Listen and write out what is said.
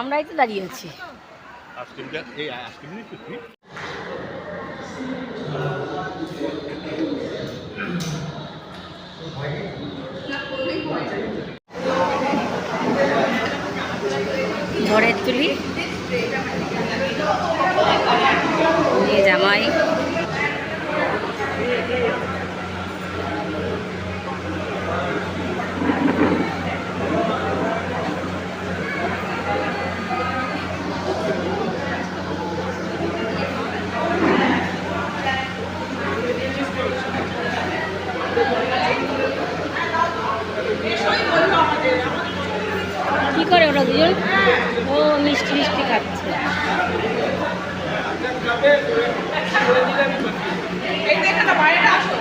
আমরাই তো দাঁড়িয়ে আছি। ঘরের তুলি। জামাই। দুজন ও মিষ্টি মিষ্টি খাচ্ছে। বাইরে আসো।